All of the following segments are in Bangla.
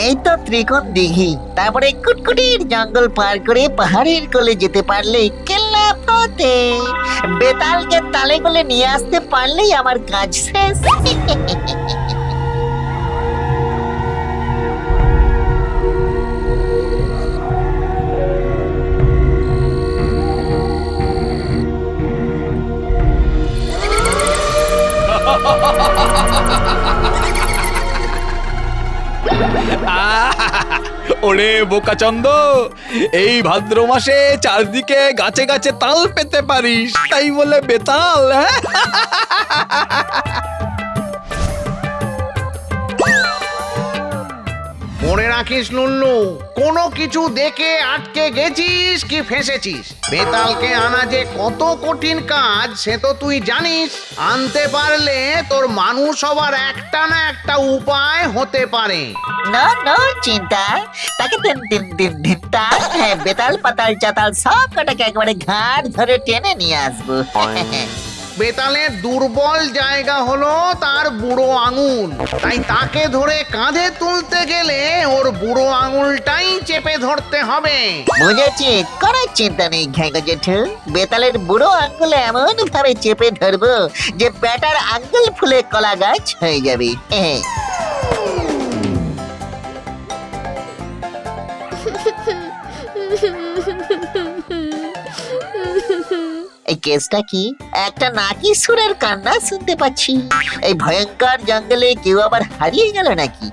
এই তো ত্রিকোণ দিঘি। তারপরে কুটকুটির জঙ্গল পার করে পাহাড়ের কোলে যেতে পারলে কেল্লা ফতে বেতালকে তালে কোলে নিয়ে আসতে পারলেই আমার কাজ শেষ। ওরে বোকাচন্দ এই ভাদ্র মাসে চারদিকে গাছে গাছে তাল পেতে পারিস, তাই বলে বেতাল হ্যাঁ? মনে রাখিস নুল্লু কোনো কিছু দেখে আটকে গেছিস কি ফেসেছিস? বেতালকে আনা যে কত কঠিন কাজ সে তো তুই জানিস। আনতে পারলে তোর মানুষ হবার একটা না একটা উপায় হতে পারে। নো নো চিন্তা। তাকে দিন দিন দিন দিন তার হ্যাঁ, বেতাল পাতাল চাতাল সব কটাকে একবারে ঘাট ধরে টেনে নিয়ে আসব। বেতালের দুর্বল জায়গা হলো তার বুড়ো আঙুল। তাই তাকে ধরে কাঁধে তুলতে গেলে ওর বুড়ো আঙুলটাই চেপে ধরতে হবে। বুঝেছি কোনো চিন্তা নেই ঘ্যাঙ্গো জেঠু। বেতালের বুড়ো আঙুল এমন ভাবে চেপে ধরবো যে ব্যাটার আঙ্গুল ফুলে কলা গাছ হয়ে যাবে। হ্যাঁ। কেসটা কি? একটা নাকি সুরের কান্না শুনতে পাচ্ছি। এই ভয়ঙ্কর জঙ্গলে কেউ আবার হারিয়ে গেল নাকি?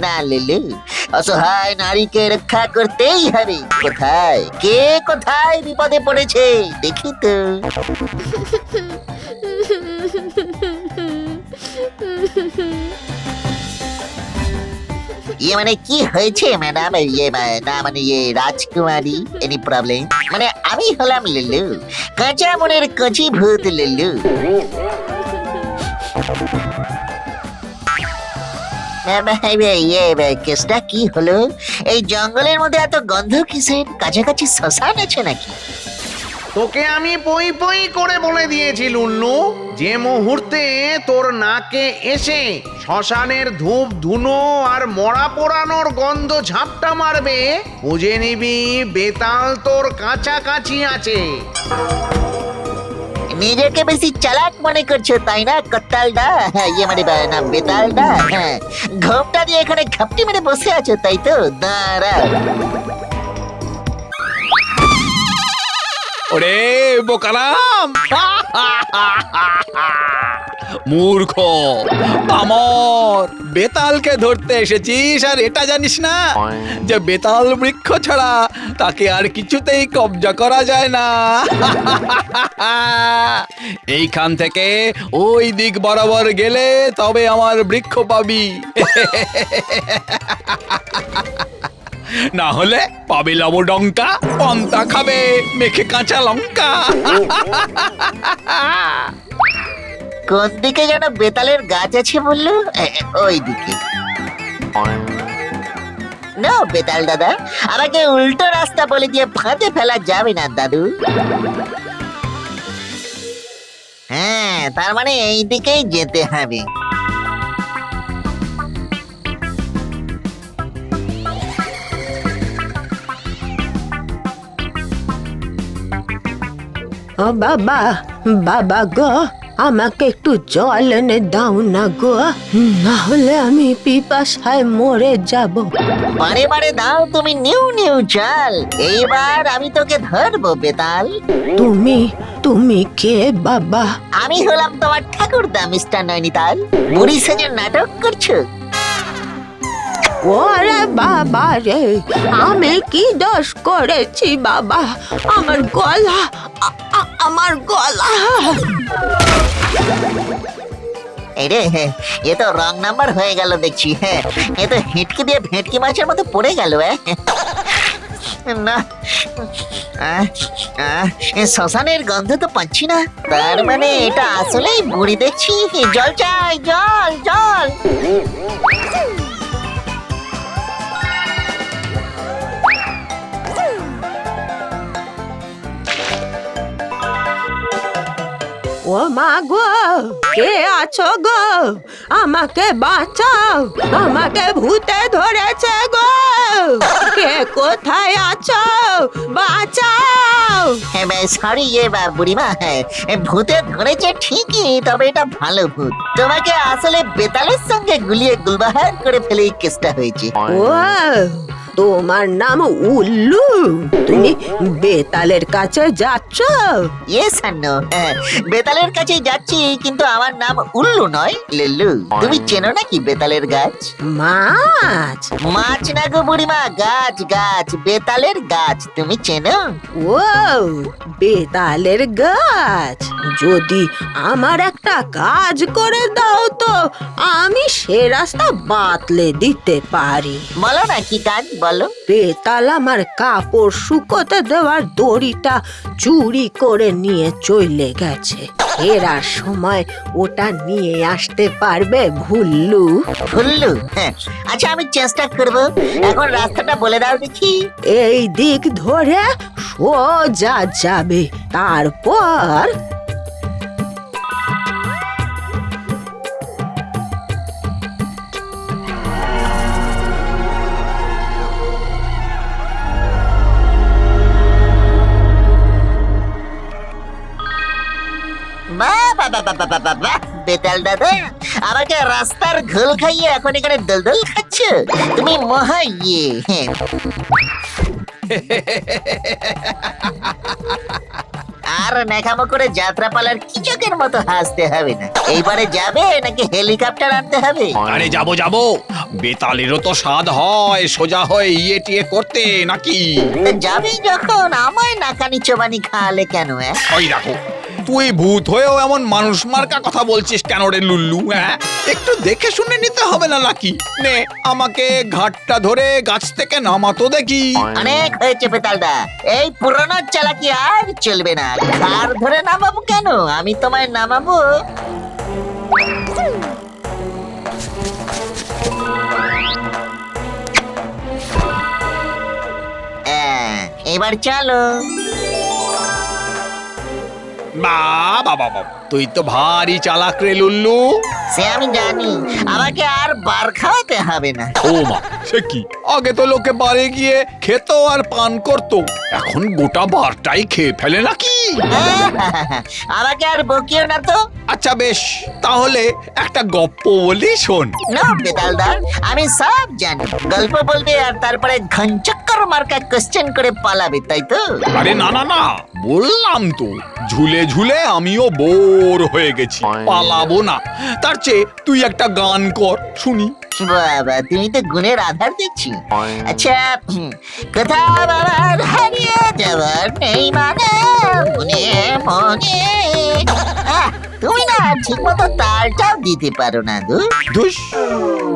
না লিলু, অসহায় নারীকে রক্ষা করতেই হবে। কোথায়? কে কোথায় বিপদে পড়েছে? দেখি তো। ইয়ে মানে কি হয়েছে ম্যাডাম ইয়ে না মানে ইয়ে রাজকুমারী এনি প্রবলেম মানে আমি হলাম লিল্লু কাঁচা মনের কচি ভূত বে- কেসটা কি হলো এই জঙ্গলের মধ্যে এত গন্ধ কিসের? কাছাকাছি শ্মশান আছে নাকি? তোকে আমি পই পই করে বলে দিয়েছি, লুল্লু। যে মুহূর্তে তোর নাকে এসে শ্মশানের ধূপ, ধুনো আর মরা পোড়ানোর গন্ধ ঝাপটা মারবে বুঝে নিবি বেতাল তোর কাছাকাছি আছে। নিজেকে বেশি চালাক মনে করছ, তাই না, কত্তালদা? হ্যাঁ ইয়ে মানে না হ্যাঁ। ঘোমটা দিয়ে এখানে ঘাপটি মেরে বসে আছো, তাই তো? দাঁড়া। ওরে বোকারাম। মূর্খ আমর বেতালকে ধরতে এসেছিস আর এটা জানিস না? যে বেতাল বৃক্ষ ছাড়া তাকে আর কিছুতেই কবজা করা যায় না। এইখান থেকে ওই দিক বরাবর গেলে তবে আমার বৃক্ষ পাবি। না হলে পাবে লবডঙ্কা পন্তা খাবে মেখে কাঁচা লঙ্কা। কোন দিকে যেন বেতালের গাছ আছে বলল? ওই দিকে না, বেতাল দাদা, আমাকে উল্টো রাস্তা বলে দিয়ে ফাঁদে ফেলা যাবে না, দাদু। হ্যাঁ তার মানে এই দিকেই যেতে হবে। বাবা বাবা গো আমাকে একটু জল এনে দাও না গো। না হলে আমি পিপাসায় মরে যাব। বারে বারে দাও তুমি নিউ নিউ চাল এইবার আমি তোকে ধরবো বেতাল। তুমি তুমি কে বাবা? আমি হলাম তোমার ঠাকুরদা মিস্টার নৈনিতাল। বুড়ি সেজে নাটক করছ? ওরে বাবা রে আমি কি দোষ করেছি বাবা? আমার গলা আমার গলা। এই রে এ তো রং নাম্বার হয়ে গেল দেখছি হ্যাঁ এ তো হিটকি দিয়ে ভেটকি মাছের মতো পড়ে গেল না শ্মশানের গন্ধ তো পাচ্ছি না, তার মানে এটা আসলেই বুড়ি দেখছি জল চাই, জল জল। ও মা গো কে আছো গো? আমাকে বাঁচাও আমাকে ভূতে ধরেছে গো। কে কোথায় আছো? বাঁচাও। সরি ইয়ে বা বুড়িমা হ্যাঁ ভূতে ধরেছে ঠিকই তবে এটা ভালো ভূত। তোমাকে আসলে বেতালের সঙ্গে গুলিয়ে গুলবাহার করে ফেলে এই কেসটা হয়েছে। ও তোমার নাম উল্লু। তুমি বেতালের কাছে যাচ্ছ? ইয়ে সান্ন হ্যাঁ বেতালের কাছে যাচ্ছি কিন্তু আমার নাম উল্লু নয় লিল্লু। তুমি চেনো নাকি বেতালের গাছ? মাছ। মাছ না গো বুড়িমা গাছ গাছ বেতালের গাছ তুমি চেনো? ও বেতালের গাছ। যদি আমার একটা কাজ করে দাও তো আমি সে রাস্তা বাতলে দিতে পারি। বলো না কি কাজ বলো? বেতাল আমার কাপড় শুকোতে দেওয়ার দড়িটা চুরি করে নিয়ে চলে গেছে। ফেরার সময় ওটা নিয়ে আসতে পারবে ভুল্লু? ফুল্লু হ্যাঁ। আচ্ছা আমি চেষ্টা করব। এখন রাস্তাটা বলে দাও দেখি। এই দিক ধরে সোজা যাবে তারপর বেতাল দাদা আমাকে রাস্তার ঘোল খাইয়ে এখন এখানে দলদল খাচ্ছ? তুমি মহা ইয়ে হ্যাঁ। আর নেখামো করে যাত্রাপালার কিচকের মতো হাসতে হবে না। এইবারে যাবে নাকি হেলিকপ্টার আনতে হবে? আরে যাব যাব। বেতালেরও তো স্বাদ হয় সোজা হয়ে ইয়ে টিয়ে করতে নাকি? যাবে যখন আমায় নাকানি চোবানি খাওয়ালে কেন হ্যাঁ ওই দেখো তুই ভূত হয়েও এমন মানুষ মার্কা কথা বলছিস কেন রে লুল্লু হ্যাঁ? একটু দেখে শুনে নিতে হবে না নাকি? নে আমাকে ঘাটটা ধরে গাছ থেকে নামাতো দেখি। অনেক হয়েছে পেতালদা। এই পুরনো চালাকি আর চলবে না। কার ধরে নামাবো কেন? আমি তোমায় নামাবো। আহ, এবার চলো। বা বাবা বাবা তুই তো ভারী চালাক রে লুল্লু। সে আমি জানি আমাকে আর বার খাওয়াতে হবে না। ও মা। সে কি? আগে তো লোকে বারে গিয়ে খেত আর পান করতো। এখন গোটা বারটাই খেয়ে ফেলে নাকি? আমাকে আর বকিও না তো। আচ্ছা বেশ তাহলে একটা গপ্প বলি শোন। না বেতালদার আমি সব জানি। গল্প বলবে আর তারপরে ঘঞ্চক্কর মার্কা কোশ্চেন করে পালাবে তাই তো? আরে না না না বললাম তো ঝুলে ঝুলে আমিও বোর হয়ে গেছি পালাবো না। তার চেয়ে তুই একটা গান কর শুনি। বাবা তুমি তো গুণের আধার আচ্ছা কোথাও হারিয়ে নেই মানে মনে মনে। তুমি না ঠিক মতো তালটাও দিতে পারো না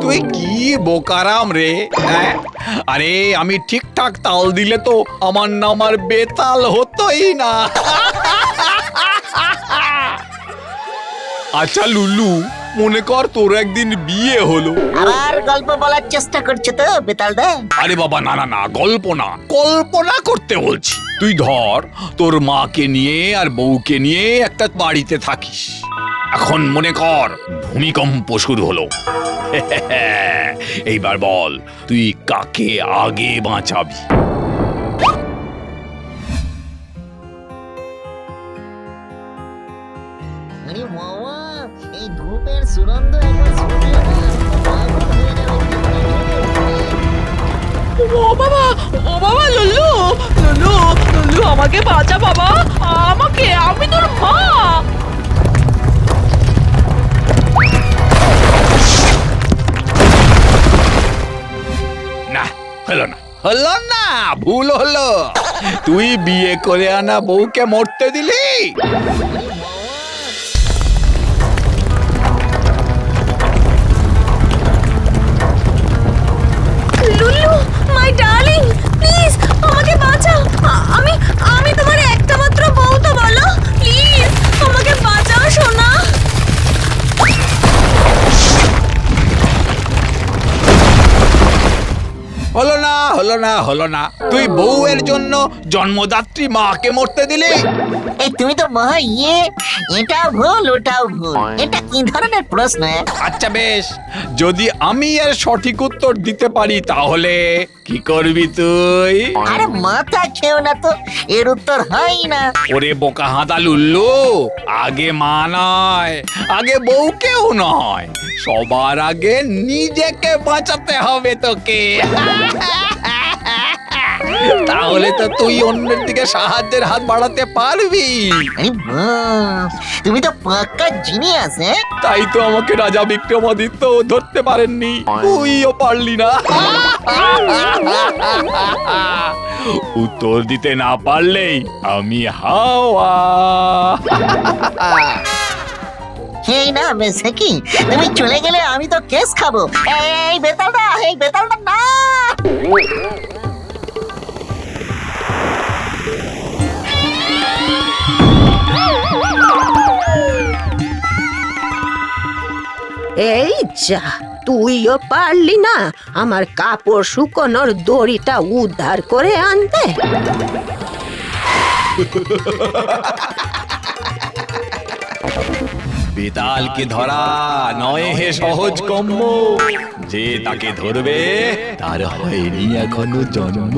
তুই কি বোকারাম রে? হ্যাঁ? আরে আমি ঠিকঠাক তাল দিলে তো আমার নাম আর বেতাল হতোই না। আচ্ছা লুলু মনে কর তোর একদিন বিয়ে হলো। আবার গল্প বলার চেষ্টা করছ তো বেতালদা আরে বাবা না না না গল্প না কল্পনা করতে বলছি। তুই ধর তোর মাকে নিয়ে আর বউকে নিয়ে একটা বাড়িতে থাকিস। এখন মনে কর ভূমিকম্প শুরু হলো। এইবার বল তুই কাকে আগে বাঁচাবি? ও বাবা ও বাবা লুল্লু লুল্লু লুল্লু আমাকে বাঁচা বাবা আমাকে আমি তোর মা। না হলো না। হলো না ভুল হলো। তুই বিয়ে করে আনা বউকে মরতে দিলি। হলো না হলো না। তুই বউয়ের জন্য জন্মদাত্রী মাকে মরতে দিলি। এই তুমি তো মহা ইয়ে। এটা ভুল ওটাও ভুল। এটা কি ধরনের প্রশ্ন? আচ্ছা বেশ যদি আমি এর সঠিক উত্তর দিতে পারি তাহলে কি করবি তুই? আরে মাথা খেও না তো এর উত্তর হয় না। ওরে বোকা হাঁদা লুল্লু আগে মা নয় আগে বউকেও নয় সবার আগে নিজেকে বাঁচাতে হবে তোকে। তাহলে তো তুই অন্যের দিকে সাহায্যের হাত বাড়াতে পারবি। আরে বাস, তুমি তো পাক্কা জিনিয়াস হ্যাঁ? তাই তো আমাকে রাজা বিক্রমাদিত্য ধরতে পারেননি। তুইও পারলি না। উত্তর দিতে না পারলেই আমি হাওয়া। এই না বেশে কি? তুমি চলে গেলে আমি তো কেস খাব। এই বেতালটা এই বেতালটা না! এই যা, তুইও পারলি না আমার কাপড় শুকোনোর দড়িটা উদ্ধার করে আনতে। বেতালকে ধরা নয় হে সহজ কম্য যে তাকে ধরবে, তার হয়নি এখনও জন্ম।